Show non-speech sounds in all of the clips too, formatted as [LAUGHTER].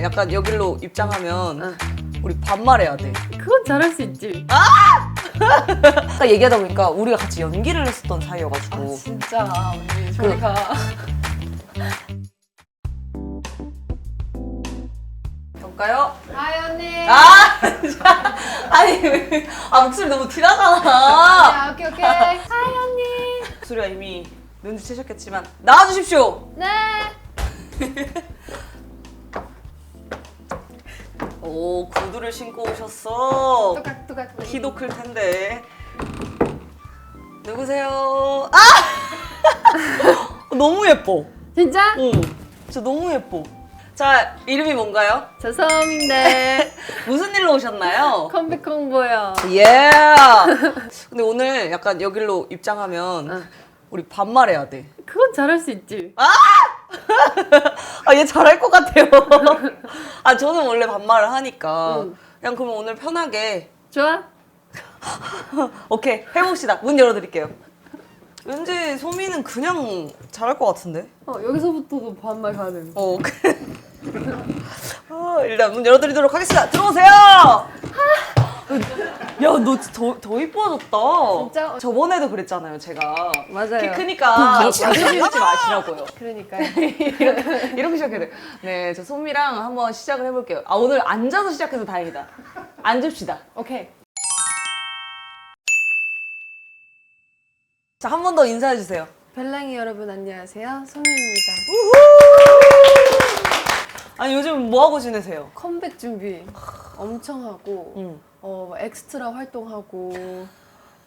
오늘 약간 여기로 입장하면 응. 우리 반말해야 돼. 그건 잘할 수 있지. 아까 얘기하다 보니까 우리가 같이 연기를 했었던 사이여가지고 아 진짜 언니 저희가 볼까요? 하이 언니. 아, 진짜. [LAUGHS] 아니 왜- 아 목소리 너무 티나잖아. 아, 오케이 오케이. [LAUGHS] 하이 언니. 목소리가 이미 눈치채셨겠지만 나와주십시오. 네. [LAUGHS] 오 구두를 신고 오셨어. 뚜각 뚜각. 키도 클 텐데. 누구세요? 아! [LAUGHS] 너무 예뻐. 진짜? 어, 진짜 너무 예뻐. 자, 이름이 뭔가요? 저 섬인데 [LAUGHS] 무슨 일로 오셨나요? 컴백 홍보요. 예. [LAUGHS] 근데 오늘 약간 여기로 입장하면 응. 우리 반말해야 돼. 그건 잘할 수 있지. 아, [LAUGHS] 얘 잘할 것 같아요. [LAUGHS] 아, 저는 원래 반말을 하니까. 응. 그냥 그러면 오늘 편하게. 좋아? [LAUGHS] 오케이, 해봅시다. 문 열어드릴게요. 왠지 소미는 그냥 잘할 것 같은데? 어 여기서부터도 반말 가능. 어. 어, 일단 문 열어드리도록 하겠습니다. 들어오세요! 야, 너 더, 더 이뻐졌다. 진짜? 저번에도 그랬잖아요, 제가. 맞아요. 키 크니까 자주 지 마시라고요. 그러니까요. [LAUGHS] 이렇게, 이렇게 시작해야 돼. 네, 저 소미랑 한번 시작을 해볼게요. 아, 오늘 앉아서 시작해서 다행이다. 앉읍시다. 오케이. 자, 한 번 더 인사해주세요. 벨랑이 여러분 안녕하세요. 성유입니다. 아니, 요즘 뭐 하고 지내세요? 컴백 준비 엄청 하고 응. 어, 막 엑스트라 활동하고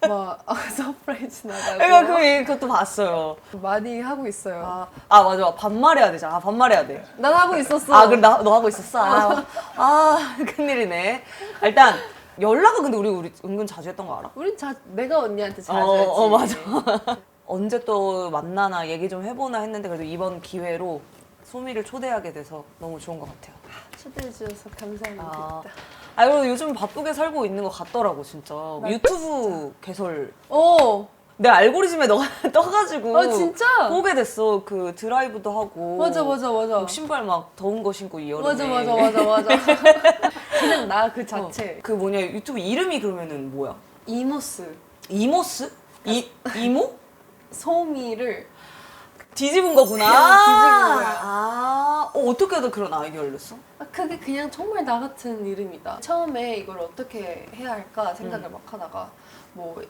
[LAUGHS] 막 어, 서프라이즈 나가고 내가 그, 그것도 봤어요. 많이 하고 있어요. 아, 아, 맞아. 반말해야 되잖아. 아, 반말해야 돼. 난 하고 있었어. 아, 그럼 나, 너 하고 있었어? 아, 아, 큰일이네. 일단, 연락은 근데 우리, 우리 은근 자주 했던 거 알아? 우린 자, 내가 언니한테 자주 어, 했지. 어, 맞아. [LAUGHS] 언제 또 만나나 얘기 좀 해보나 했는데, 그래도 이번 기회로 소미를 초대하게 돼서 너무 좋은 것 같아요. 초대해 주셔서 감사합니다. 아, 아 그리고 요즘 바쁘게 살고 있는 것 같더라고, 진짜. 유튜브 개설. 오, 내 알고리즘에 너가 [LAUGHS] 떠가지고. 어 진짜? 보게 됐어. 그 드라이브도 하고. 맞아 맞아 맞아. 막 신발 막 더운 거 신고 이 여름에. 맞아 맞아 맞아 맞아. [LAUGHS] 그냥 나 그 자체. 그 뭐냐 유튜브 이름이 그러면은 뭐야? 이모스 이모스? 이 이모? 소미를 뒤집은 거구나. 그냥 뒤집은 거야. 아, 어, 어떻게 하다 그런 아이디어를 냈어? 아, 그게 그냥 정말 나 같은 이름이다. 처음에 이걸 어떻게 해야 할까 생각을 막 하다가 뭐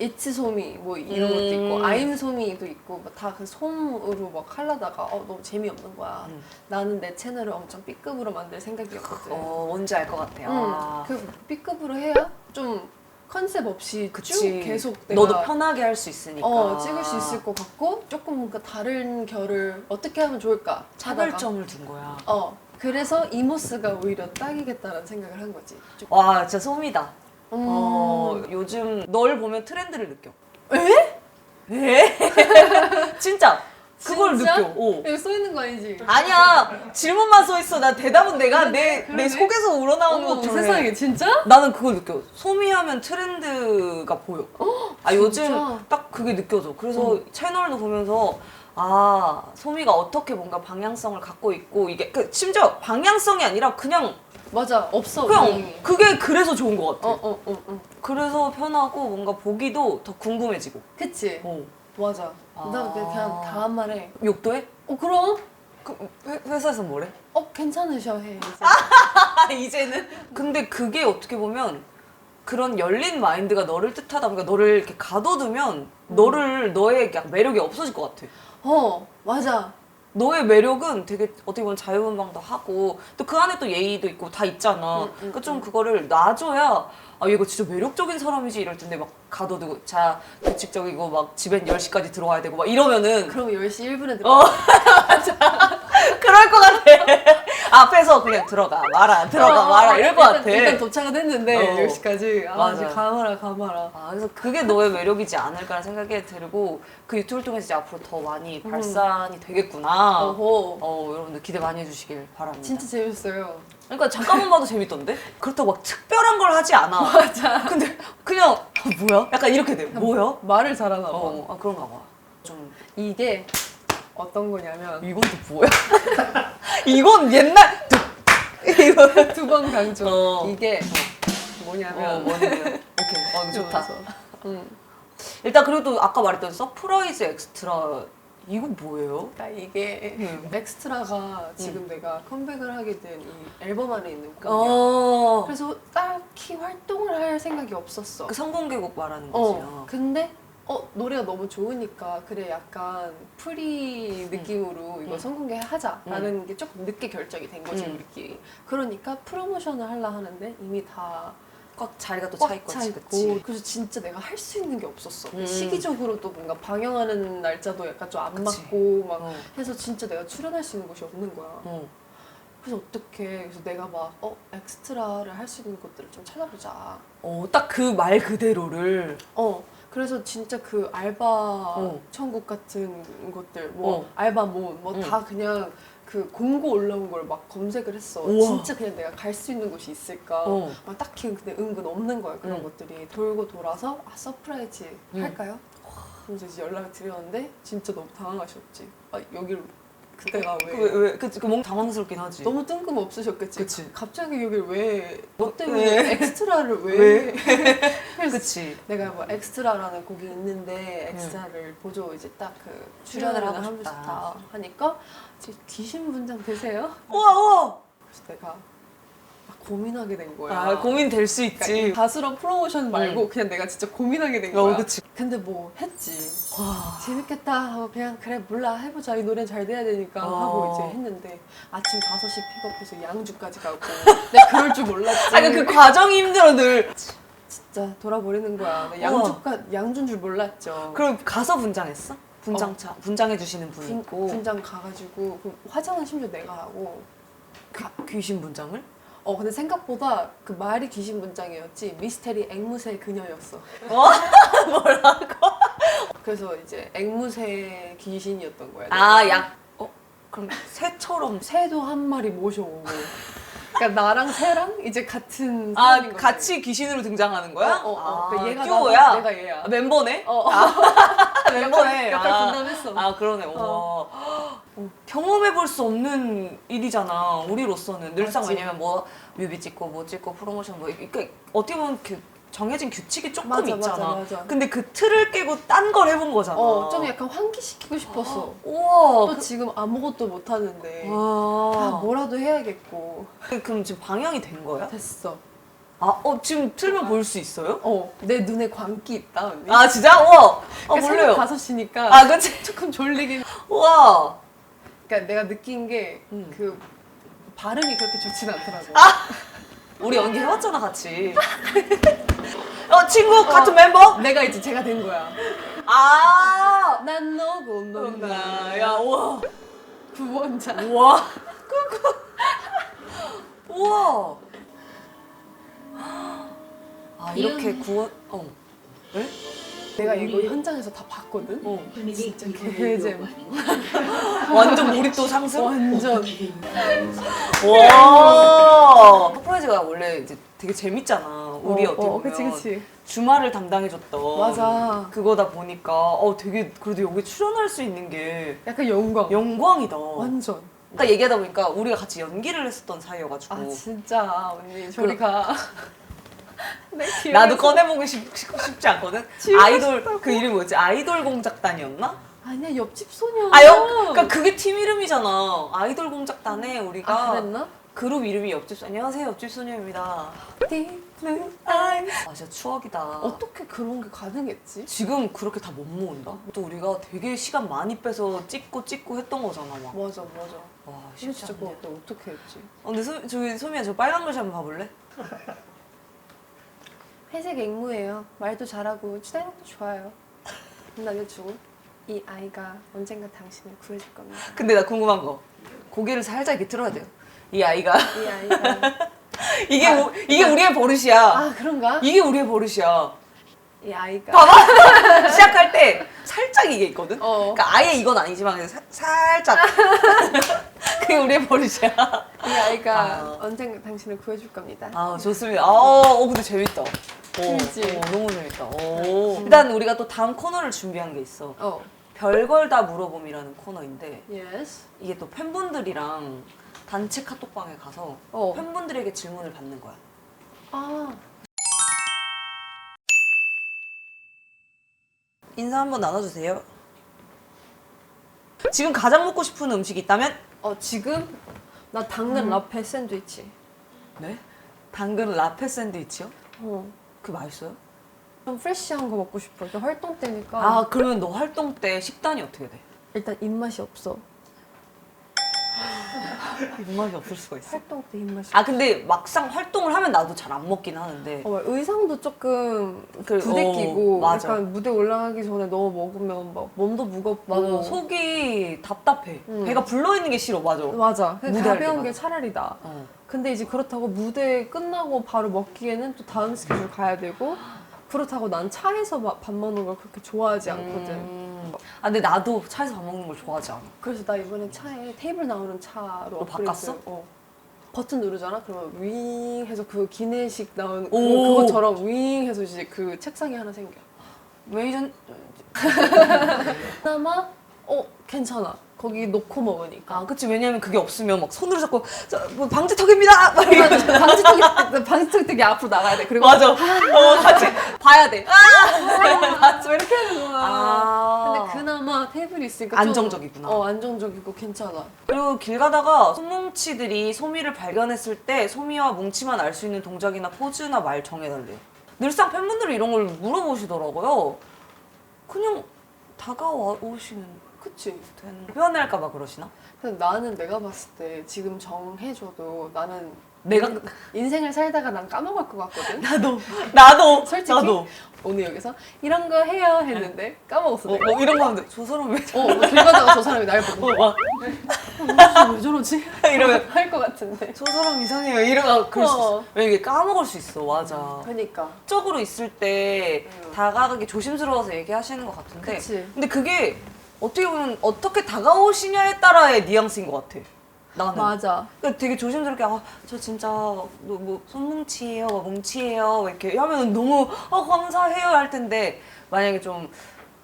이치 소미 뭐 이런 것도 있고 음. 아임 소미도 있고 다 그 솜으로 막 하려다가 어 너무 재미없는 거야. 음. 나는 내 채널을 엄청 B급으로 만들 생각이었거든. 어, 뭔지 알 것 같아요. 응. 아, 그 B급으로 해야 좀 컨셉 없이 쭉 그치. 계속 내가 너도 편하게 할 수 있으니까. 어, 찍을 수 있을 것 같고 조금 뭔가 다른 결을 어떻게 하면 좋을까 하다가 차별점을 둔 거야. 어 그래서 이모스가 오히려 딱이겠다라는 생각을 한 거지. 쭉. 와, 진짜 소미다. 음. 어, 요즘 널 보면 트렌드를 느껴. 에? 에? [LAUGHS] 진짜. 그걸 진짜? 느껴. 어. 여기 써 있는 거 아니지? 아니야 질문만 써 있어 나 대답은 내가 내 내 그러네. 속에서 우러나오는 어머, 것처럼 해. 세상에 진짜? 나는 그걸 느껴 소미하면 트렌드가 보여 아 요즘 진짜? 딱 그게 느껴져 그래서 채널도 보면서 아 소미가 어떻게 뭔가 방향성을 갖고 있고 이게 그 심지어 방향성이 아니라 그냥 맞아 없어 그냥 내용이. 그게 그래서 좋은 것 같아 어 어 어 어, 어. 그래서 편하고 뭔가 보기도 더 궁금해지고 그치 어. 맞아 아. 나 그냥 다음 말에 욕도 해? 어 그럼 그 회, 회사에서 뭐래? 어 괜찮으셔 해 이제. [LAUGHS] 아, 이제는? 근데 그게 어떻게 보면 그런 열린 마인드가 너를 뜻하다 보니까 너를 이렇게 가둬두면 너를 너의 약간 매력이 없어질 것 같아. 어 맞아 너의 매력은 되게 어떻게 보면 자유분방도 하고 또 그 안에 또 예의도 있고 다 있잖아. 음, 음, 그러니까 좀 그거를 놔줘야 아 얘가 진짜 매력적인 사람이지 이럴 텐데 막 가둬두고 자 규칙적이고 막 집엔 10시까지 들어와야 되고 막 이러면은 그럼 10시 1분에 들어 어 [LAUGHS] 맞아. 그럴 것 같아 앞에서 그냥 들어가 말아 들어가 말아 이럴 것 같아. 일단 도착은 했는데 어. 10시까지. 아 맞아. 이제 가마라 가마라. 아, 그래서 그게 너의 매력이지 않을까라는 생각이 들고 그 유튜브를 통해서 이제 앞으로 더 많이 발산이 되겠구나. 음. 어허. 어 여러분들 기대 많이 해주시길 바랍니다. 진짜 재밌어요. 그러니까 잠깐만 봐도 재밌던데? 그렇다고 막 특별한 걸 하지 않아. [LAUGHS] 맞아. 근데 그냥 아, 뭐야? 약간 이렇게 돼. 뭐야? 말을 잘하나 봐. 어, 아 그런가 봐 좀 이게 어떤 거냐면 이건 또 뭐야? [LAUGHS] 이건 옛날 뚝, 이거. 두 번 강조. 어. 이게 어, 뭐냐면 뭐냐면. [LAUGHS] 오케이. 어, 이거 좋다. 응. 일단 그래도 아까 말했던 서프라이즈 엑스트라 이거 뭐예요? 그러니까 이게 음. 엑스트라가 지금 내가 컴백을 하게 된 이 앨범 안에 있는 곡이야. 어. 그래서 딱히 활동을 할 생각이 없었어. 그 성공개곡 말하는 거지. 어. 근데 어 노래가 너무 좋으니까 그래 약간 프리 느낌으로 이거 음. 성공개 하자라는 게 조금 늦게 결정이 된 거지 음. 우리끼리. 그러니까 프로모션을 하려 하는데 이미 다 꽉 자리가 또 차 꽉 있고. 차 있고? 그래서 진짜 내가 할 수 있는 게 없었어. 음. 시기적으로 또 뭔가 방영하는 날짜도 약간 좀 안 그치. 맞고 막 어. 해서 진짜 내가 출연할 수 있는 곳이 없는 거야. 어. 그래서 어떻게 그래서 내가 막 어 엑스트라를 할 수 있는 곳들을 좀 찾아보자. 어, 딱 그 말 그대로를. 어 그래서 진짜 그 알바 어. 천국 같은 곳들 뭐 어. 알바 뭐 응. 다 그냥 그 공고 올라온 걸 막 검색을 했어. 우와. 진짜 그냥 내가 갈 수 있는 곳이 있을까. 어. 막 딱히 근데 은근 없는 거야 그런 응. 것들이 돌고 돌아서 아 서프라이즈 응. 할까요? 그래서 이제 연락을 드렸는데 진짜 너무 당황하셨지. 아 여기를 그때가 왜, 그, 왜, 그, 그, 뭔가 당황스럽긴 하지. 너무 뜬금없으셨겠지. 그치. 갑자기 여기를 왜, 너 왜? 때문에 엑스트라를 왜? 왜? [LAUGHS] 그치. 내가 뭐 엑스트라라는 곡이 있는데 엑스트라를 보조 이제 딱 그 출연을 하고 싶다. 하니까 이제 귀신 분장 되세요? 우와, 우와. 그래서 내가 막 고민하게 된 거야. 아, 고민될 수 그러니까 이 있지. 가수랑 프로모션 말고 그냥 내가 진짜 고민하게 된 거야. 어, 그치. 근데 뭐 했지. 와. 재밌겠다 하고 그냥 그래 몰라 해보자 이 노래는 잘 돼야 되니까 어. 하고 이제 했는데 아침 5시 픽업해서 양주까지 가고 [LAUGHS] 내가 그럴 줄 몰랐지 아, 그 과정이 힘들어, 늘. 진짜 돌아버리는 거야 나 양주가 양주인 줄 몰랐죠 그럼 가서 분장했어? 분장차. 분장해 주시는 분 분, 있고. 분장 가가지고 그 화장은 심지어 내가 하고 가- 귀신 분장을? 어 근데 생각보다 그 말이 귀신 분장이었지 미스테리 앵무새 그녀였어 어? [LAUGHS] 뭐라고? 그래서 이제 앵무새 귀신이었던 거야 아, 내가. 약. 어? 그럼 새처럼. 새도 한 마리 모셔오고 그러니까 나랑 새랑 이제 같은 아, 사람인 거지. 같이 귀신으로 등장하는 거야? 어, 어, 어. 아, 그러니까 얘가 듀오야? 나고 내가 얘야 아, 멤버네? 어, 어. [LAUGHS] 멤버네. 역할 아. 분담했어 아 그러네. 와. 경험해 볼 수 없는 일이잖아. 우리로서는 늘상 맞지. 왜냐면 뭐 뮤비 찍고 뭐 찍고 프로모션 뭐 그러니까 어떻게 보면 그 정해진 규칙이 조금 맞아, 있잖아. 맞아, 맞아. 근데 그 틀을 깨고 딴 걸 해본 거잖아. 어, 좀 약간 환기시키고 싶었어. [GASPS] 우와. 또 지금 아무것도 못 하는데 아, 와. 뭐라도 해야겠고 그, 그럼 지금 방영이 된 거야? 됐어. 아, 어 지금 틀면 볼 수 있어요? 어, 내 눈에 광기 있다 언니. 아 진짜? 우와. 아 그러니까 몰라요. 새벽 5시니까 아 그치? 조금 졸리긴. 우와. 그러니까 내가 느낀 게 그 음. 발음이 그렇게 좋진 않더라고. 우리 연기 해왔잖아 같이. [LAUGHS] 어 친구 같은 멤버? 내가 이제 제가 된 거야. 아. 난 너고 넌 나야. 야 우와. 구원자. 우와. 꾸꾸. 우와. [GASPS] 아 이렇게 구원. 어. 왜? 내가 이거 현장에서 다 봤거든. 어. 진짜 개잼. [LAUGHS] 완전 몰입도 상승. 완전. 와. [LAUGHS] 서프라이즈가 원래 이제 되게 재밌잖아. 우리 어, 어떻게 어, 보면 그치 그치. 주말을 담당해줬던. 맞아. 그거다 보니까 어 되게 그래도 여기 출연할 수 있는 게 약간 영광. 영광이다. 완전. 그러니까 얘기하다 보니까 우리가 같이 연기를 했었던 사이여가지고 아 진짜 언니 저리 가. 내 기억에서- 나도 꺼내보기 쉽, 쉽, 쉽지 않거든. 지우고 아이돌 그 이름 뭐였지? 아이돌 공작단이었나? 아니야 옆집 소녀. 아 영, 그러니까 그게 팀 이름이잖아. 아이돌 공작단에 우리가 아 그랬나? 그룹 이름이 옆집 소- 안녕하세요 옆집 소녀입니다. 아 진짜 추억이다. 어떻게 그런 게 가능했지? 지금 그렇게 다 못 모은다. 또 우리가 되게 시간 많이 빼서 찍고 찍고 했던 거잖아 막. 맞아 맞아. 와 쉽지 진짜 않네. 그거 어떻게 했지? 어, 근데 소, 저기 소미야 저 빨간 글씨 한번 봐볼래? [LAUGHS] 회색 앵무예요. 말도 잘하고 추다력도 좋아요. 남자주고 이 아이가 언젠가 당신을 구해줄 겁니다. 근데 나 궁금한 거 고개를 살짝 이렇게 틀어야 돼요. 이 아이가 이 아이가 [LAUGHS] 이게 우, 이게 우리의 버릇이야. 아 그런가? 이게 우리의 버릇이야. 이 아이가 봐봐 [LAUGHS] 시작할 때 살짝 이게 있거든. 어. 그러니까 아예 이건 아니지만 그냥 사, 살짝 [LAUGHS] [LAUGHS] 그게 우리의 버릇이야. 이 아이가 아. 언젠가 당신을 구해줄 겁니다. 아 좋습니다. 아 어, 근데 재밌다. 어, 재밌지? 어, 너무 재밌다. 오. 일단 우리가 또 다음 코너를 준비한 게 있어. 어. 별걸 다 물어봄이라는 코너인데 예스. 이게 또 팬분들이랑 단체 카톡방에 가서 어. 팬분들에게 질문을 받는 거야. 아 인사 한번 나눠주세요. 지금 가장 먹고 싶은 음식이 있다면? 어, 지금 나 당근 음. 라페 샌드위치. 네. 당근 라페 샌드위치요? 어. 그 맛있어요? 좀 프레시한 거 먹고 싶어. 활동 때니까 아 그러면 너 활동 때 식단이 어떻게 돼? 일단 입맛이 없어. [LAUGHS] 입맛이 없을 수가 있어. 활동 때 입맛이. 아 근데 막상 활동을 하면 나도 잘 안 먹긴 하는데. 어, 의상도 조금 그, 부대끼고 어, 맞아. 약간 무대 올라가기 전에 너무 먹으면 막 몸도 무겁고 맞아. 속이 답답해. 음. 배가 불러 있는 게 싫어. 맞아. 맞아. 그냥 무대할 가벼운. 게 차라리 나. 어. 근데 이제 그렇다고 무대 끝나고 바로 먹기에는 또 다음 스케줄 가야 되고 그렇다고 난 차에서 마- 밥 먹는 걸 그렇게 좋아하지 않거든. 음. 아 근데 나도 차에서 밥 먹는 걸 좋아하지 않아. 그래서 나 이번에 차에 테이블 나오는 차로 업그레이드. 바꿨어? 어. 버튼 누르잖아. 그러면 윙 해서 그 기내식 나오는 그, 오. 그것처럼 윙 해서 이제 그 책상이 하나 생겨. 메이전 [LAUGHS] 그나마 어 괜찮아. 거기 놓고 먹으니까. 아 그치 왜냐면 그게 없으면 막 손으로 잡고 저, 뭐 방지턱입니다. 막 이러면서 방지턱이 [LAUGHS] 방지턱 되게 앞으로 나가야 돼. 그리고 맞아. 어 같이 봐야 돼. 맞아 이렇게 하는 거야. 아. 근데 그나마 테이블이 있으니까 좀- 안정적이구나. 어 안정적이고 괜찮아. 그리고 길 가다가 소뭉치들이 소미를 발견했을 때 소미와 뭉치만 알 수 있는 동작이나 포즈나 말 정해달래요. 늘상 팬분들이 이런 걸 물어보시더라고요. 그냥 다가와 오시면 그치. 되는 표현할까봐 그러시나? 근데 나는 내가 봤을 때 지금 정해줘도 나는 내가 인생을 살다가 난 까먹을 것 같거든. 나도 나도 솔직히? 나도 오늘 여기서 이런 거 해요 했는데 까먹었어. 어, 내가. 뭐 이런 거 하는데 저 사람 왜 어, 뭐 길 가다가 저 사람이 날 보고 어, 막 어, 왜 저러지? [LAUGHS] 이러면 할 것 같은데. 저 사람 이상해요 이러면 그럴 수 있어. 어. 왜 이게 까먹을 수 있어 맞아. 그러니까. 적으로 있을 때 음. 다가가기 조심스러워서 얘기하시는 것 같은데 그치. 근데 그게 어떻게 보면 어떻게 다가오시냐에 따라의 뉘앙스인 것 같아 나는 맞아. 그러니까 되게 조심스럽게 아 저 진짜 뭐, 뭐 손뭉치예요 뭐 뭉치예요 이렇게 하면 너무 어 감사해요 할 텐데 만약에 좀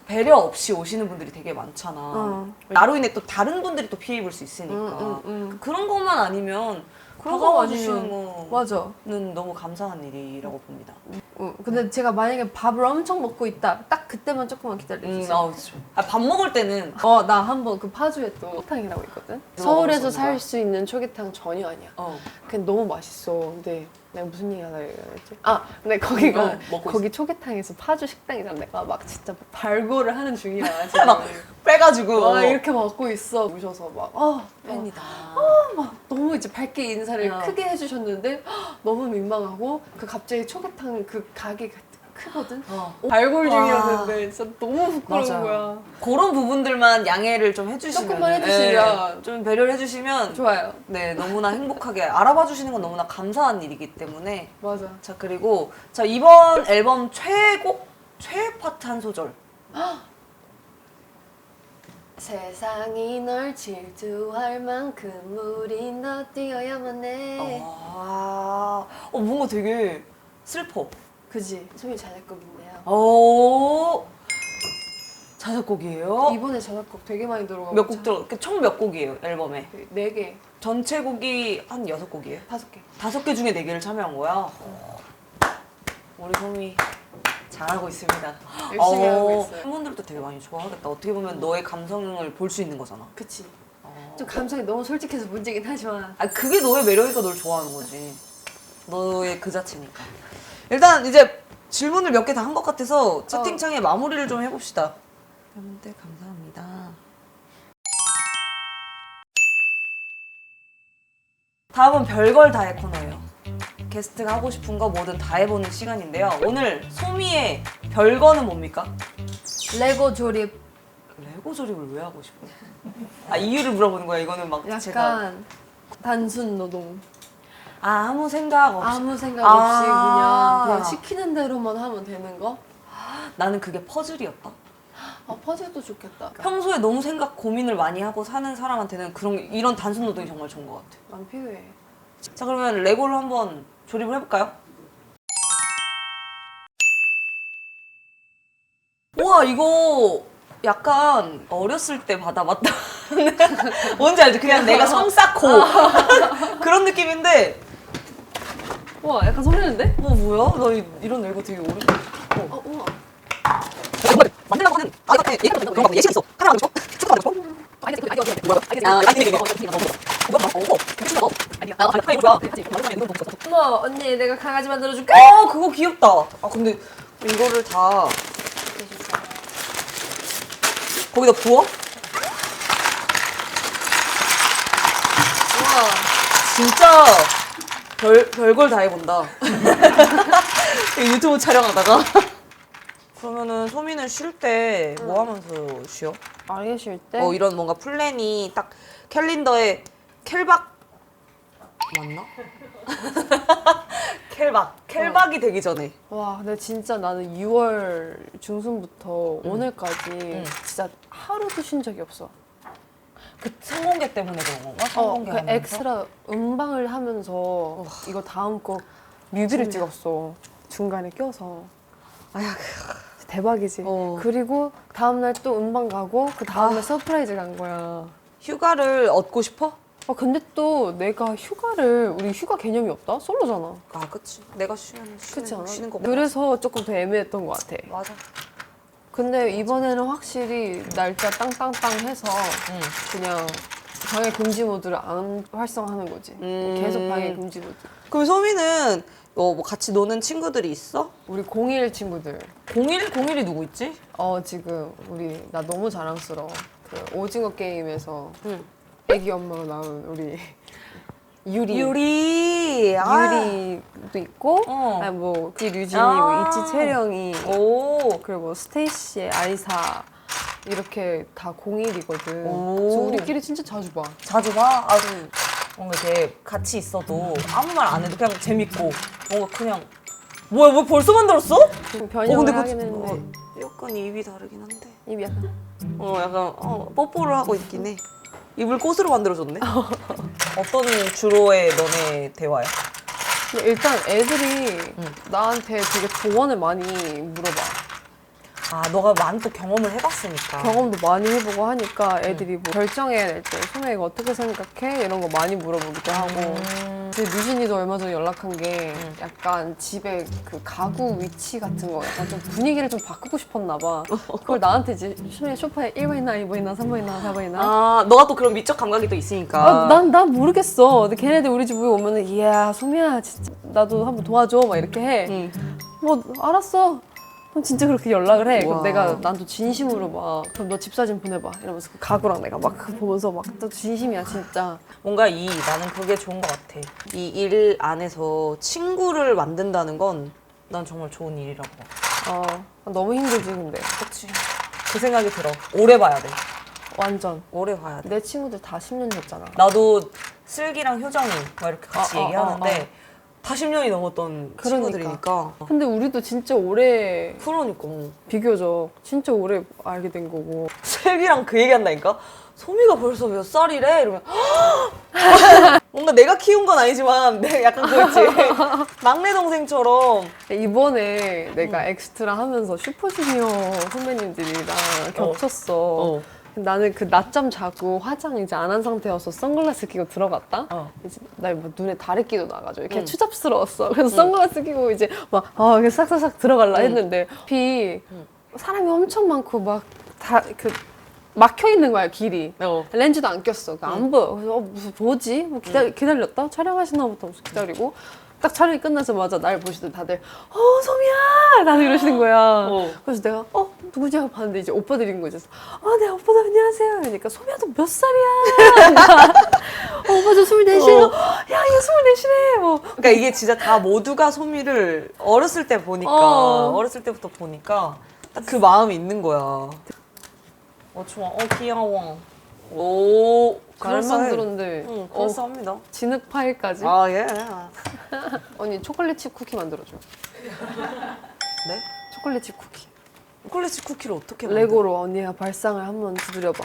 배려 없이 오시는 분들이 되게 많잖아 어. 나로 인해 또 다른 분들이 또 피해 입을 수 있으니까 음, 음, 음. 그런 것만 아니면 그런 거 다가와 아니면- 주시는 맞아. 거는 너무 감사한 일이라고 봅니다 어, 근데 제가 만약에 밥을 엄청 먹고 있다. 딱 그때만 조금만 음, 기다려주세요. 아, 그렇죠. 아, 밥 먹을 때는 [LAUGHS] 어, 나 한번 그 파주에 또 초계탕이라고 있거든. 서울에서? 살 수 있는 초계탕 전혀 아니야. 어. 그냥 너무 맛있어. 근데 내가 무슨 얘기 하려고 했지? 아, 근데 거기가 어, 먹고 거기 초계탕에서 파주 식당이잖아. 내가 막 진짜 발고를 하는 중이야. [LAUGHS] 지금. 막 빼가지고 와, 이렇게 먹고 있어. 오셔서 막, 어, 팬이다. 막 너무 이제 밝게 인사를 어. 크게 해주셨는데 너무 민망하고 그 갑자기 초계탕 그 가게 크거든. 어. 발골 와. 중이었는데 진짜 너무 부끄러운 맞아요. 거야. 그런 부분들만 양해를 좀 해주시면 조금만 해주시면. 예, 좀 배려를 해주시면 좋아요. 네 너무나 행복하게 알아봐 주시는 건 너무나 감사한 일이기 때문에 맞아. 자 그리고 자 이번 앨범 최곡 최애 파트 한 소절 [GASPS] 세상이 널 질투할 만큼 우리 너 뛰어야만 해. 아, 어 뭔가 되게 슬퍼. 그지? 소미 자작곡인데요. 오 자작곡이에요? 이번에 자작곡 되게 많이 들어가고 몇 곡 들어? 총몇 곡이에요 앨범에? 네 개, 전체 곡이 한 여섯 곡이에요? 다섯 개. 다섯 개 중에 네 개를 참여한 거야. 우리 소미 잘하고 있습니다. [GASPS] 열심히 어, 하고 있어요. 팬분들도 되게 많이 좋아하겠다. 어떻게 보면 너의 감성을 볼 수 있는 거잖아. 그치. 어. 좀 감성이 너무 솔직해서 문제긴 하지만 아 그게 너의 매력이니까 널 좋아하는 거지. 너의 그 자체니까. 일단 이제 질문을 몇 개 다 한 것 같아서 채팅창에 마무리를 좀 해봅시다. 여러분들 감사합니다. 다음은 별걸 다 해 코너예요. 게스트가 하고 싶은 거 뭐든 다 해보는 시간인데요. 오늘 소미의 별거는 뭡니까? 레고 조립 레고 조립을 왜 하고 싶어요? 아 이유를 물어보는 거야. 이거는 막 제가 약간 단순 노동 아, 아무 생각 없이 아무 생각 아. 없이 그냥 그냥 시키는 대로만 하면 되는 거? 나는 그게 퍼즐이었다. 아 퍼즐도 좋겠다. 평소에 너무 생각 고민을 많이 하고 사는 사람한테는 그런 이런 단순 노동이 정말 좋은 것 같아. 난 필요해. 자 그러면 레고를 한번 조립을 해볼까요? 우와 이거 약간 어렸을 때 받아봤다 [LAUGHS] 뭔지 알지? 그냥 내가 성 쌓고 [LAUGHS] 그런 느낌인데 와 약간 설레는데? 어 뭐야? 나 이, 이런 애가 되게 오래 어 우와. 만들라고 하는 아 이거 얘가 그런 거 예시 있어 카메라 가지고 축구 가지고 아 아니 이게 어머 언니 내가 강아지 만들어 줄까? 어 그거 귀엽다 아 근데 이거를 다 거기다 부어? 우와. 진짜 별, 별걸 다 해본다. [LAUGHS] 유튜브 촬영하다가. 그러면은 소미는 쉴때 뭐 하면서 쉬어? 아예 쉴 때? 어, 이런 뭔가 플랜이 딱 캘린더에 켈박 맞나? [LAUGHS] 켈박. 켈박이 되기 전에. 와, 근데 진짜 나는 6월 중순부터 오늘까지 진짜 하루도 쉰 적이 없어. 그 성공개 때문에 그런 건가? 어, 성공개 그 하면서? 엑스트라 음방을 하면서 이거 다음 곡 뮤비를 찍었어. 중간에 껴서. 아야, 대박이지. 어. 그리고 다음날 또 음방 가고 그 다음날 서프라이즈 간 거야. 휴가를 얻고 싶어? 아, 근데 또 내가 휴가를, 우리 휴가 개념이 없다? 솔로잖아. 아, 그치. 내가 쉬는, 그렇지 쉬는, 않아? 쉬는 거 그래서 조금 더 애매했던 것 같아. 맞아. 근데 이번에는 확실히 날짜 땅땅땅 해서 응. 그냥 방해 금지 모드를 안 활성화하는 거지. 음. 계속 방해 금지 모드. 그럼 소미는 어, 뭐 같이 노는 친구들이 있어? 우리 01 친구들. 01? 01이 누구 있지? 어 지금 우리 나 너무 자랑스러워. 그 오징어 게임에서 응. 애기 엄마로 나온 우리 유리. 유리. 아. 유리도 있고, 어. 아니 뭐 있지 류진이, 아. 뭐 있지 채령이, 오. 그리고 뭐 스테이시의 아리사 이렇게 다 01이거든. 오. 그래서 우리끼리 진짜 자주 봐. 자주 봐? 아, 뭔가 이렇게 같이 있어도 아무 말 안 해도 그냥 재밌고 뭔가 그냥 뭐야 뭐 벌써 만들었어? 좀어 변형을 근데 하긴 그 했는데 어, 약간 입이 다르긴 한데 입이 약간 어 약간 어 뽀뽀를 하고 있긴 해 입을 꽃으로 만들어줬네 어떤 주로의 너네 대화야? 근데 일단 애들이 나한테 되게 조언을 많이 물어봐. 아 너가 많은 또 경험을 해봤으니까 경험도 많이 해보고 하니까 애들이 뭐 결정해야 될 때 소매 이거 어떻게 생각해? 이런 거 많이 물어보기도 하고. 음. 근데 유진이도 얼마 전에 연락한 게 약간 집에 그 가구 위치 같은 거 약간 좀 분위기를 좀 바꾸고 싶었나 봐. [LAUGHS] 그걸 나한테 이제 소매 소파에 1번 있나 2번 있나 3번 있나 4번 있나 아 너가 또 그런 미적 감각이 또 있으니까 아, 난, 난 모르겠어. 근데 걔네들 우리 집에 오면은, 이야, 소미야, 진짜, 나도 한번 도와줘. 막 이렇게 해. 응. 뭐, 알았어. 그럼 진짜 그렇게 연락을 해. 그럼 와. 내가, 난 또 진심으로 막, 그럼 너 집 사진 보내봐. 이러면서 그 가구랑 내가 막 그거 보면서 막 또 진심이야, 진짜. 뭔가 이 나는 그게 좋은 것 같아. 이 일 안에서 친구를 만든다는 건 난 정말 좋은 일이라고 봐. 어, 너무 힘들지, 근데. 그렇지. 그 생각이 들어. 오래 봐야 돼. 완전. 오래 봐야 돼. 내 친구들 다 10년 됐잖아. 나도 슬기랑 효정이 막 이렇게 같이 어, 어, 얘기하는데 어, 다 10년이 넘었던 그러니까. 친구들이니까. 근데 우리도 진짜 오래, 그러니까. 비교적, 진짜 오래 알게 된 거고. 슬기랑 그 얘기 한다니까. 소미가 벌써 몇 살이래? 이러면 [LAUGHS] 뭔가 내가 키운 건 아니지만 내 약간 그렇지 [LAUGHS] 막내 동생처럼 이번에 내가 엑스트라 하면서 슈퍼주니어 선배님들이랑 겹쳤어. 어. 나는 그 낮잠 자고 화장 이제 안 한 상태여서 선글라스 끼고 들어갔다. 어. 이제 나뭐 눈에 다래끼도 나가지고 이렇게 응. 추잡스러웠어. 그래서 선글라스 끼고 이제 막 아, 이렇게 싹싹싹 들어갈라 응. 했는데 비 사람이 엄청 많고 막 다 그 막혀 있는 거야 길이. 어. 렌즈도 안 꼈어. 그러니까 안 보여. 그래서 어, 무슨 뭐지? 뭐 기다, 기다렸다? 촬영하시나 보다. 기다리고. 딱 촬영이 끝나자마자 날 보시더니 다들 어 소미야 다들 이러시는 거야. 어. 그래서 내가 어 누구지 하고 봤는데 이제 오빠들인 거지. 어네 오빠들 안녕하세요. 그러니까 소미야 너 몇 살이야? [LAUGHS] 어, 오빠 저 스물넷이에요. 어. 야 이거 스물넷이래. 뭐 그러니까 이게 진짜 다 모두가 소미를 어렸을 때 보니까 어. 어. 렸을 때부터 보니까 딱 그 마음이 있는 거야. 어 좋아. 어 귀여워. 오 잘 그럴싸해. 만들었는데 응 어, 그럴싸합니다. 진흙 파일까지. 아 예. 언니 초콜릿 칩 쿠키 만들어줘. [LAUGHS] 네? 초콜릿 칩 쿠키. 초콜릿 쿠키를 어떻게 만들어? 레고로 언니가 발상을 한번 두드려봐.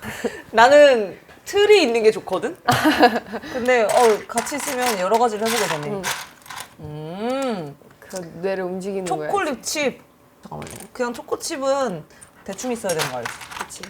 [LAUGHS] 나는 틀이 있는 게 좋거든. [LAUGHS] 근데 어 같이 있으면 여러 가지를 해보게 되네. 응. 음. 그 뇌를 움직이는 거야. 초콜릿 칩. 잠깐만요. 그냥 초코칩은 대충 있어야 되는 거 알지? 그치.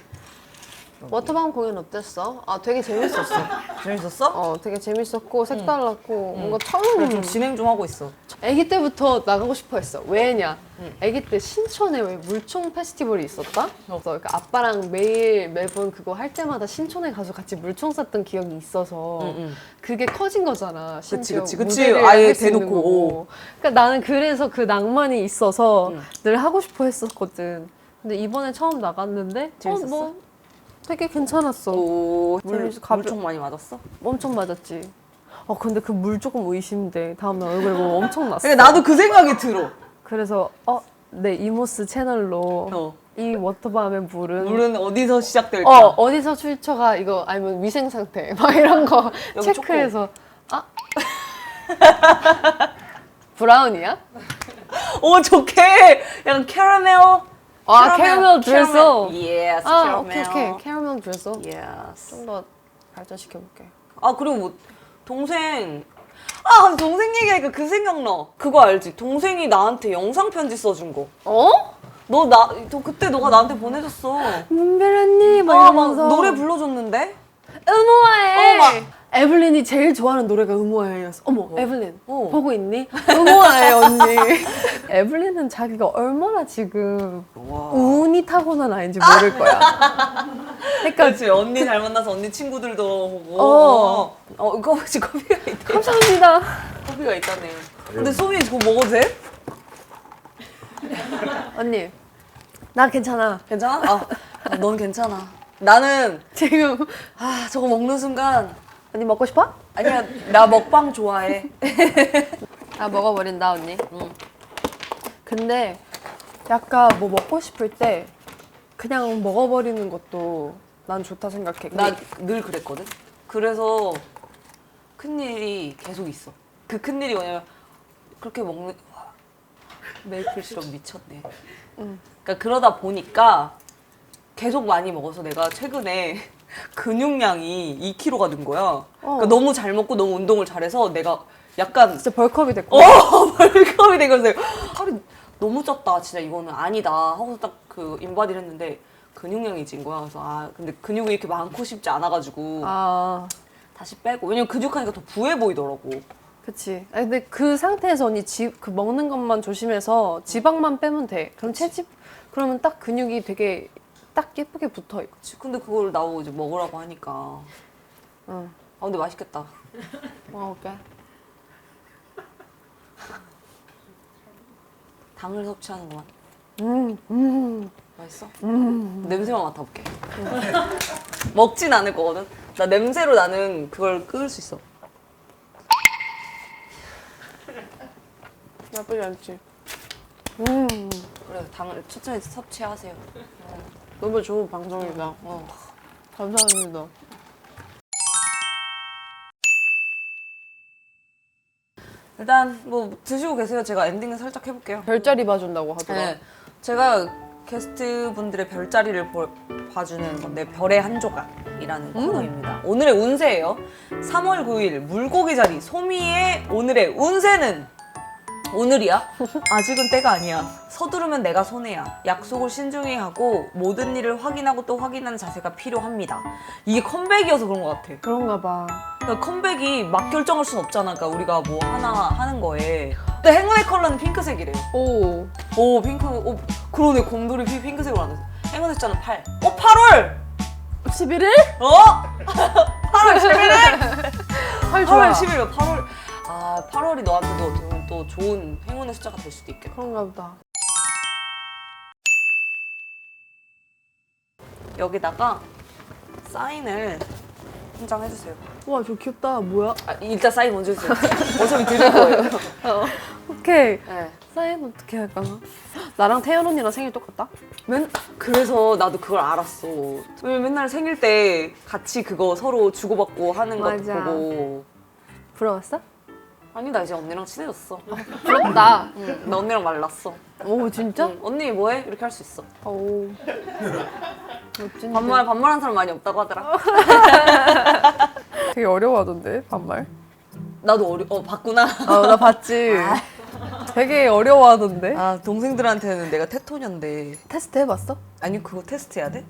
워터밤 공연 어땠어? 아 되게 재밌었어. [LAUGHS] 재밌었어? 어 되게 재밌었고 색달랐고 뭔가 그래, 처음 좀 진행 좀 하고 있어. 아기 때부터 나가고 싶어 했어. 왜냐? 아기 때 신촌에 왜 물총 페스티벌이 있었다? 그래서 그러니까 아빠랑 매일 매번 그거 할 때마다 신촌에 가서 같이 물총 쐈던 기억이 있어서. 그게 커진 거잖아. 그치, 심지어 그치, 그치. 무대를 아예 할수 있는 대놓고. 거고. 그러니까 나는 그래서 그 낭만이 있어서 응. 늘 하고 싶어 했었거든. 근데 이번에 처음 나갔는데 재밌었어? 어, 뭐 되게 괜찮았어. 오, 물, 재밌어. 가벼- 물총 많이 맞았어? 엄청 맞았지. 어 근데 그 물 조금 의심돼. 다음날 얼굴에 뭐 엄청 났어. 그러니까 나도 그 생각이 들어. 그래서 어, 내 이모스 채널로 어. 이 워터밤의 물은 물은 어디서 시작될까? 어 어디서 출처가 이거 아니면 위생 상태 [LAUGHS] 막 이런 거 여기 체크해서 아 [LAUGHS] 브라운이야? 오, 좋게! 약간 캐러멜. 아 캐러멜 드레서. 예스, 아. 오케이 오케이 캐러멜 드레서. 예스. 좀더 발전시켜 볼게. 아, 그리고 뭐, 동생. 아, 동생 얘기하니까 그 생각나. 그거 알지? 동생이 나한테 영상 편지 써준 거. 어? 너 나, 너 그때 너가 나한테 보내줬어. 문별 언니 막 아, 막 이러면서 노래 불러줬는데? 의무화해. 어, 막. 에블린이 제일 좋아하는 노래가 의무화해였어. 어머, 에블린 어. 보고 있니? 의무화해 언니. [LAUGHS] 에블린은 자기가 얼마나 지금 와. 운이 타고난 아이인지 모를 거야. 그러니까 그렇지 언니 잘 만나서 언니 친구들도 보고 어. 어 이거 혹시 커피가 있다 감사합니다. 커피가 있다네 근데 소민이 그거 먹어도 돼? 언니, 나 괜찮아. 괜찮아? 아, 넌 괜찮아 나는 지금 아 저거 먹는 순간 언니 먹고 싶어? 아니야 나 먹방 좋아해 [LAUGHS] 아 먹어버린다 언니. 응. 근데 약간 뭐 먹고 싶을 때 그냥 먹어버리는 것도 난 좋다 생각해. 나늘 그랬거든 그래서 큰 일이 계속 있어 그 큰 일이 뭐냐면 그렇게 먹는 와, 메이플 시럽 미쳤네 응. 그러니까 그러다 보니까 계속 많이 먹어서 내가 최근에 근육량이 2kg가 는 거야. 그러니까 너무 잘 먹고 너무 운동을 잘해서 내가 약간 진짜 벌컵이 됐고. 어 [LAUGHS] 벌컵이 된 거였어요. 살이 너무 쪘다. 진짜 이거는 아니다. 하고서 딱그 인바디를 했는데 근육량이 찐 거야. 그래서 아 근데 근육이 이렇게 많고 싶지 않아가지고 아, 다시 빼고 왜냐면 근육하니까 더 부해 보이더라고. 그치. 아 근데 그 상태에서 언니 지, 그 먹는 것만 조심해서 지방만 빼면 돼. 그럼 채집 그러면 딱 근육이 되게 딱 예쁘게 붙어 있고. 그치. 근데 그걸 나보고 이제 먹으라고 하니까 응. 아 근데 맛있겠다. 먹어볼게. 당을 섭취하는구만. 음, 음, 맛있어? 음. 냄새만 맡아볼게. [LAUGHS] 먹진 않을 거거든. 나 냄새로 나는 그걸 끊을 수 있어. 나쁘지 않지. 음, 그래, 당을 천천히 섭취하세요. 너무 좋은 방송이다. 어. 감사합니다. 일단 뭐 드시고 계세요. 제가 엔딩을 살짝 해볼게요. 별자리 봐준다고 하더라. 네, 제가 게스트 분들의 별자리를 보- 봐주는 건데 별의 한 조각이라는 코너입니다. 오늘의 운세예요. 3월 9일 물고기 자리 소미의 오늘의 운세는 오늘이야? [LAUGHS] 아직은 때가 아니야. 서두르면 내가 손해야. 약속을 신중히 하고 모든 일을 확인하고 또 확인하는 자세가 필요합니다. 이게 컴백이어서 그런 것 같아. 그런가 봐. 그러니까 컴백이 막 결정할 순 없잖아. 그러니까 우리가 뭐 하나 하는 거에. 근데 행운의 컬러는 핑크색이래요. 오. 오 핑크 오 그러네 곰돌이 피 핑크색으로 안 했어 행운 숫자는 8 어 8월 11일? 어 8월 11일 8 8월 11일 8월 아 8월이 너한테도 어떻게 보면 또 좋은 행운의 숫자가 될 수도 있겠다 그런가 보다. 여기다가 사인을 한 장 해주세요 와, 저 귀엽다. 뭐야? 아, 일단 사인 먼저 해주세요 어차피 드릴 거예요 [LAUGHS] 오케이. 네. 사인 어떻게 할까나? 나랑 태연 언니랑 생일 똑같다? 맨 그래서 나도 그걸 알았어 왜냐면 맨날 생일 때 같이 그거 서로 주고받고 하는 거 맞아. 보고 부러웠어? 아니 나 이제 언니랑 친해졌어 부럽다. 응, 나 언니랑 말랐어. 오, 진짜? 응, 언니 뭐해? 이렇게 할 수 있어. 오. 멋진데. 반말 반말한 사람 많이 없다고 하더라. 되게 어려워하던데, 반말. 나도 어려 어 봤구나. 아, 나 봤지. 되게 어려워하던데. 아 동생들한테는 내가 테토녀인데 테스트 해봤어? 아니 그거 테스트 해야 돼?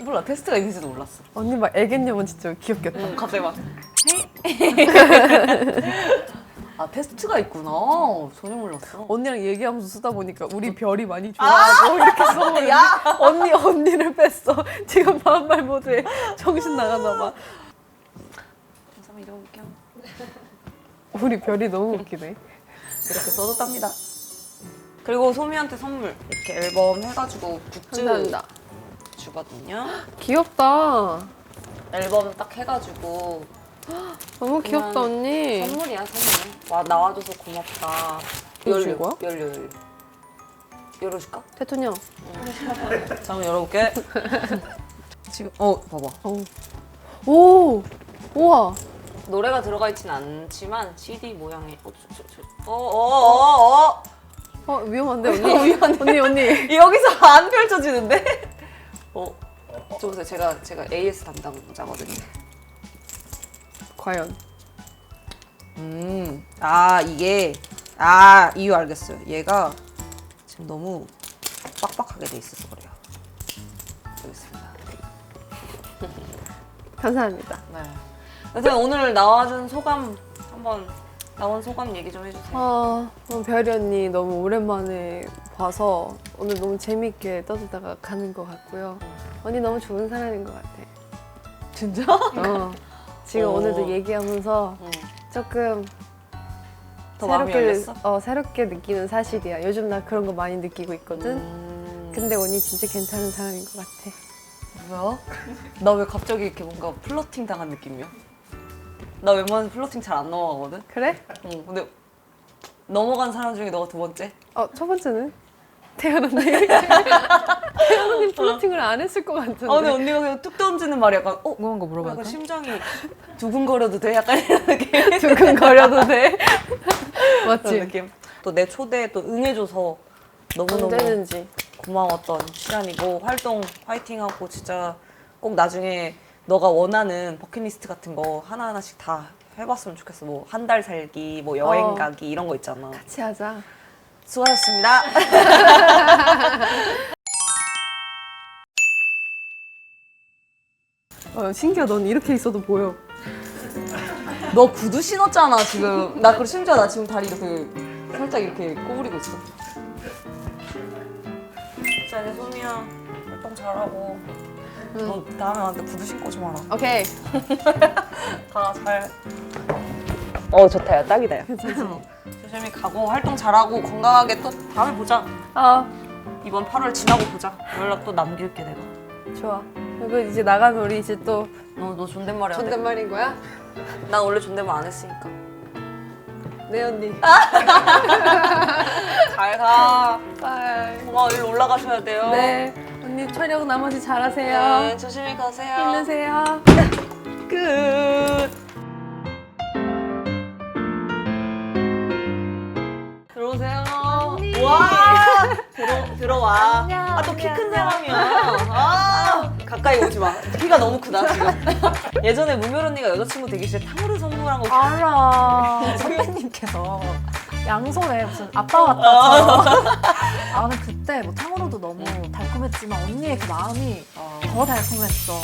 몰라 테스트가 있는지도 몰랐어. 언니 막 애견녀면 진짜 귀엽겠다. 응, 갑자기 막. [LAUGHS] 아 테스트가 있구나. 전혀 몰랐어. 언니랑 얘기하면서 쓰다 보니까 우리 별이 많이 좋아하고 이렇게 [LAUGHS] 써버렸네. 언니 언니를 뺐어. [LAUGHS] 지금 반말 모드에 정신 나갔나 봐. 한번 읽어볼게요. 우리 별이 너무 웃기네. 이렇게 써줬답니다. 그리고 소미한테 선물 이렇게 앨범 해가지고 굿즈 감사합니다. 주거든요. 귀엽다. 앨범 딱 해가지고 너무 귀엽다 그냥 언니. 선물이야 선물. 와 나와줘서 고맙다. 이거 줄 거야? 열어줄까? 대통령. 잠깐 열어볼게. [LAUGHS] 지금 어 봐봐. 어. 오. 우와. 노래가 들어가 있진 않지만 CD 모양의 어어어어 어, 어 위험한데 언니. [LAUGHS] 위험한데. 언니 언니. [LAUGHS] 여기서 안 펼쳐지는데? 어. 저 보세요. 제가 제가 AS 담당자거든요. 과연. 음. 아, 이게 아, 이유 알겠어요. 얘가 지금 너무 빡빡하게 돼 있어서 그래요. 여기 있습니다. [LAUGHS] 감사합니다. 네. 그래서 오늘 나와준 소감 한번 나온 소감 얘기 좀 해주세요. 아, 어, 별이 언니 너무 오랜만에 봐서 오늘 너무 재밌게 떠들다가 가는 것 같고요. 언니 너무 좋은 사람인 것 같아. 진짜? 어. 지금 어. 오늘도 얘기하면서 응. 조금 더 마음이 열렸어? 어, 새롭게 느끼는 사실이야. 요즘 나 그런 거 많이 느끼고 있거든. 음. 근데 언니 진짜 괜찮은 사람인 것 같아. 뭐야? 나 왜 갑자기 이렇게 뭔가 플러팅 당한 느낌이야? 나 웬만하면 플러팅 잘 안 넘어가거든? 그래? 응, 근데 넘어간 사람 중에 너가 두 번째? 어, 첫 번째는? 태연 언니. 태연 언니 플러팅을 안 했을 것 같은데. 아, 근데 언니가 그냥 뚝 던지는 말이 약간, 어? 궁금한 거 물어봐도 약간 돼? 심장이 두근거려도 돼? 약간 이런 [LAUGHS] 느낌. 두근거려도 돼. 그런 맞지? 느낌. 또 내 초대에 또 응해줘서 너무너무 언제든지. 고마웠던 시간이고, 활동 화이팅하고, 진짜 꼭 나중에 너가 원하는 버킷리스트 같은 거 하나하나씩 다 해봤으면 좋겠어. 뭐, 한 달 살기, 뭐, 여행 어. 가기, 이런 거 있잖아. 같이 하자. 수고하셨습니다. [LAUGHS] 어, 신기하다. 넌 이렇게 있어도 보여. 너 구두 신었잖아 지금 나 그리고 심지어 나 지금 다리 이렇게 살짝 이렇게 꼬부리고 있어 자 이제 소미야 활동 잘하고 너 다음에 나한테 구두 신고 오지 마라 오케이. [LAUGHS] 가잘어 좋다 야 딱이다 야 조심히 가고 활동 잘하고 건강하게 또 다음에 보자 아, 이번 8월 지나고 보자 연락 또 남길게 내가 좋아. 그리고 이제 나가면 우리 이제 또 너, 너 존댓말 해야 돼? 존댓말인 거야? 난 원래 존댓말 안 했으니까 네 언니. [LAUGHS] 잘가 바이. 고마워 일로 올라가셔야 돼요 네. 언니 촬영 나머지 잘하세요. 네, 조심히 가세요 힘내세요. 끝. 들어 들어와. 아또 키 큰 사람이야. 아 가까이 오지 마. 키가 너무 크다 지금. [LAUGHS] 예전에 무별 언니가 여자친구 되기 전에 탕후루 선물한 거. 알아 선배님께서 양손에 무슨 아빠 같다처럼 아 근데 그때 뭐 탕후루도 너무 달콤했지만 언니의 그 마음이 더 달콤했어